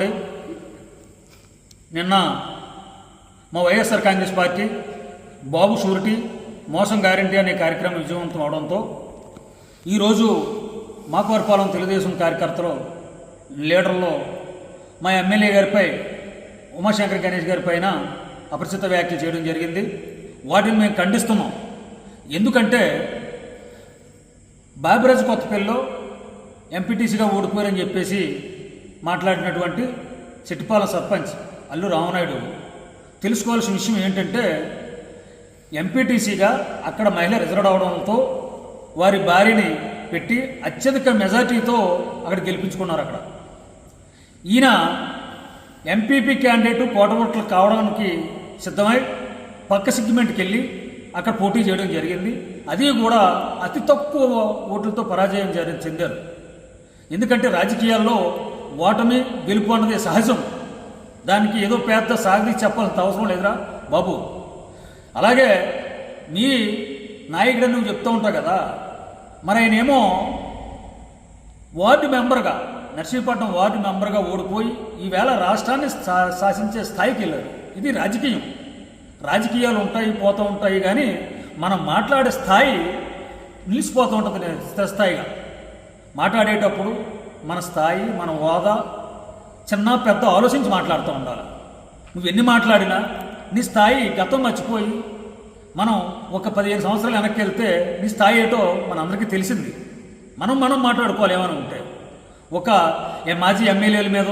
అండి నిన్న మా YSR Congress party Babu surety మోసం గ్యారంటీ అనే కార్యక్రమం విజయవంతం అవడంతో ఈరోజు మాకవరపాలెం తెలుగుదేశం కార్యకర్తలు లీడర్లో మా ఎమ్మెల్యే గారిపై ఉమాశంకర్ గణేష్ గారి పైన అపరిచిత వ్యాఖ్యలు చేయడం జరిగింది. వాటిని మేము ఖండిస్తున్నాం. ఎందుకంటే బాబిరాజు కొత్తపల్లిలో ఎంపీటీసీగా ఓడిపోయారని చెప్పేసి మాట్లాడినటువంటి చెట్టిపాలెం సర్పంచ్ అల్లు రామనాయుడు తెలుసుకోవాల్సిన విషయం ఏంటంటే ఎంపీటీసీగా అక్కడ మహిళ రిజర్వ్ అవడంతో వారి భార్యని పెట్టి అత్యధిక మెజార్టీతో అక్కడ గెలిపించుకున్నారు అక్కడ. ఈయన ఎంపీపీ క్యాండిడేట్ కోటమొట్లు కావడానికి సిద్ధమై పక్క సెగ్మెంట్కి వెళ్ళి అక్కడ పోటీ చేయడం జరిగింది. అది కూడా అతి తక్కువ ఓట్లతో పరాజయం జరి చెందారు. ఎందుకంటే రాజకీయాల్లో ఓటమి గెలుపు అన్నది సహజం. దానికి ఏదో పెద్ద సాగి చెప్పాల్సిన అవసరం లేదురా బాబు. అలాగే మీ నాయకుడని నువ్వు చెప్తూ ఉంటావు కదా మరి ఆయనేమో వార్డు మెంబర్గా నర్సీపట్నం వార్డు మెంబర్గా ఓడిపోయి ఈవేళ రాష్ట్రాన్ని శాసించే స్థాయికి వెళ్ళారు ఇది రాజకీయం. రాజకీయాలు ఉంటాయి పోతూ ఉంటాయి కానీ మనం మాట్లాడే స్థాయి నిలిచిపోతూ ఉంటుంది స్థిరస్థాయిగా మాట్లాడేటప్పుడు మన స్థాయి మన హోదా చిన్న పెద్ద ఆలోచించి మాట్లాడుతూ ఉండాలి. నువ్వు ఎన్ని మాట్లాడినా నీ స్థాయి గతం మర్చిపోయి మనం ఒక పదిహేను సంవత్సరాలు వెనక్కి వెళ్తే నీ స్థాయి ఏటో మనందరికీ తెలిసింది. మనం మనం మాట్లాడుకోవాలి ఏమైనా ఉంటే. ఒక మాజీ ఎమ్మెల్యేల మీద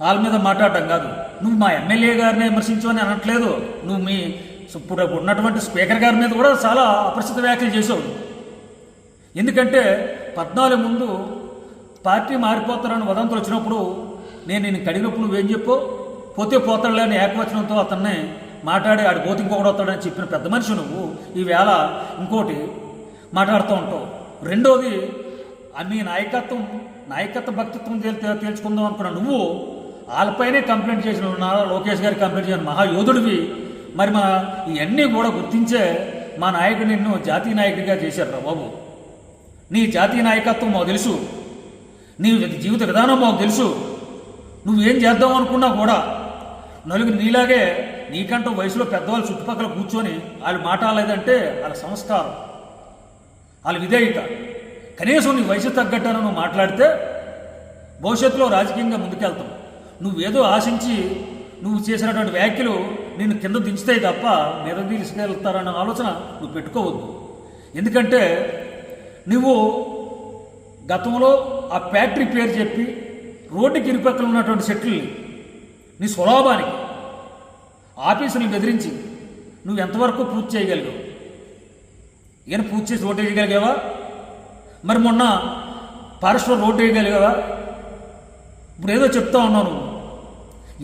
వాళ్ళ మీద మాట్లాడటం కాదు. నువ్వు మా ఎమ్మెల్యే గారిని విమర్శించు అని అనట్లేదు. నువ్వు మీ ఇప్పుడు ఉన్నటువంటి స్పీకర్ గారి మీద కూడా చాలా అపరిచిత వ్యాఖ్యలు చేసావు ఎందుకంటే పద్నాలుగు ముందు పార్టీ మారిపోతారని వదంతులు వచ్చినప్పుడు నేను నేను కడిగినప్పుడు నువ్వేం చెప్పు? పోతే పోతాడులే అని ఏకవచనంతో అతన్ని మాట్లాడి ఆడి పోతే ఇంకొకటి వస్తాడని చెప్పిన పెద్ద మనిషి నువ్వు. ఈవేళ ఇంకోటి మాట్లాడుతూ ఉంటావు. రెండోది ఆ మీ నాయకత్వం నాయకత్వ భక్తిత్వం తేల్చుకుందాం అనుకున్న నువ్వు వాళ్ళపైనే కంప్లైంట్ చేసిన నారా లోకేష్ గారికి కంప్లైంట్ చేసిన మహాయోధుడివి. మరి మన ఇవన్నీ కూడా గుర్తించే మా నాయకుడు నిన్ను జాతీయ నాయకుడిగా చేశారు బాబు. నీ జాతీయ నాయకత్వం మాకు తెలుసు. నీ జీవిత విధానం మాకు తెలుసు. నువ్వేం చేద్దాం అనుకున్నా కూడా నలుగురు నీలాగే నీకంటూ వయసులో పెద్దవాళ్ళు చుట్టుపక్కల కూర్చొని వాళ్ళు మాట్లాడలేదంటే వాళ్ళ సంస్కారం వాళ్ళ విధేయత. కనీసం నీ వయసు తగ్గట్టను నువ్వు మాట్లాడితే భవిష్యత్తులో రాజకీయంగా ముందుకెళ్తాం. నువ్వేదో ఆశించి నువ్వు చేసినటువంటి వ్యాఖ్యలు నిన్ను కింద దించుతాయి తప్ప మీద తీసుకెళ్తారన్న ఆలోచన నువ్వు పెట్టుకోవద్దు. ఎందుకంటే నువ్వు గతంలో ఆ ఫ్యాక్టరీ పేరు చెప్పి రోడ్డుకి ఇరుపక్కల ఉన్నటువంటి సెట్లు నీ స్వలాభానికి ఆఫీసులను బెదిరించి నువ్వు ఎంతవరకు పూర్తి చేయగలిగావు? ఈయన పూర్తి చేసి రోడ్డు వేయగలిగావా? మరి మొన్న పారిశ్రమ రోడ్డు వేయగలిగావా? ఇప్పుడు ఏదో చెప్తా ఉన్నావు నువ్వు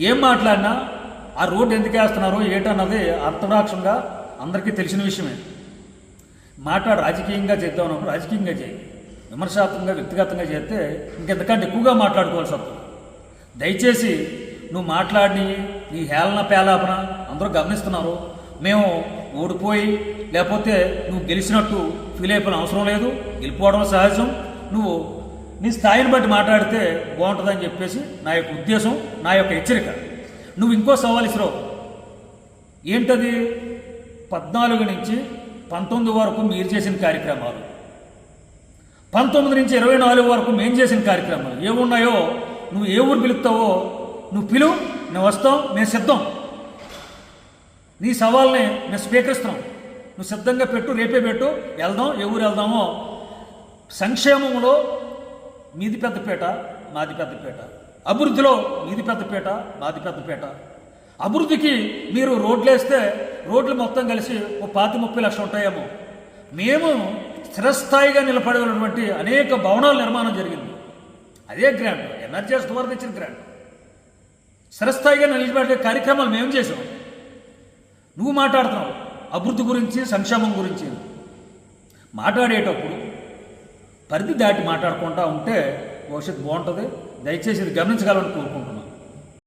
ఏం మాట్లాడినా ఆ రోడ్డు ఎందుకు వేస్తున్నారు ఏటన్నది అర్థరాక్షంగా అందరికీ తెలిసిన విషయమే. మాట్లాడు రాజకీయంగా చేద్దాం అన్నప్పుడు రాజకీయంగా చేయి. విమర్శాత్మకంగా వ్యక్తిగతంగా చేస్తే ఇంకెంతకంటే ఎక్కువగా మాట్లాడుకోవాల్సి వస్తుంది. దయచేసి నువ్వు మాట్లాడి నీ హేళన పేలాపన అందరూ గమనిస్తున్నారు. మేము ఓడిపోయి లేకపోతే నువ్వు గెలిచినట్టు ఫీల్ అయిపోయిన అవసరం లేదు. గెలిపోవడం సహజం. నువ్వు నీ స్థాయిని బట్టి మాట్లాడితే బాగుంటుందని చెప్పేసి నా యొక్క ఉద్దేశం నా యొక్క హెచ్చరిక. నువ్వు ఇంకో సవాల్ ఇసిరావు ఏంటది? పద్నాలుగు నుంచి పంతొమ్మిది వరకు మీరు చేసిన కార్యక్రమాలు. పంతొమ్మిది నుంచి ఇరవై నాలుగు వరకు మేము చేసిన కార్యక్రమాలు ఏమున్నాయో నువ్వు ఏ ఊరు పిలుస్తావో నువ్వు పిలువు నువ్వు వస్తాం మేము సిద్ధం. నీ సవాల్ని మేము స్వీకరిస్తున్నాం. నువ్వు సిద్ధంగా పెట్టు రేపే పెట్టు వెళ్దాం ఏ ఊరు వెళ్దామో. సంక్షేమంలో మీది పెద్దపేట మాది పెద్దపేట అభివృద్ధిలో మీది పెద్దపేట మాది పెద్దపేట అభివృద్ధికి మీరు రోడ్లు వేస్తే రోడ్లు మొత్తం కలిసి ఓ పాతి ముప్పై లక్షలు ఉంటాయేమో. మేము స్థిరస్థాయిగా నిలబడగలటువంటి అనేక భవనాల నిర్మాణం జరిగింది. అదే గ్రాంట్ ఎన్ఆర్జీఎస్ ద్వారా తెచ్చిన గ్రాంట్ స్థిరస్థాయిగా నిలబడే కార్యక్రమాలు మేము చేసాం నువ్వు మాట్లాడుతున్నావు. అభివృద్ధి గురించి సంక్షేమం గురించి. మాట్లాడేటప్పుడు పరిధి దాటి మాట్లాడుకుంటా ఉంటే భవిష్యత్తు బాగుంటుంది. దయచేసి ఇది గమనించగలని కోరుకుంటున్నాను.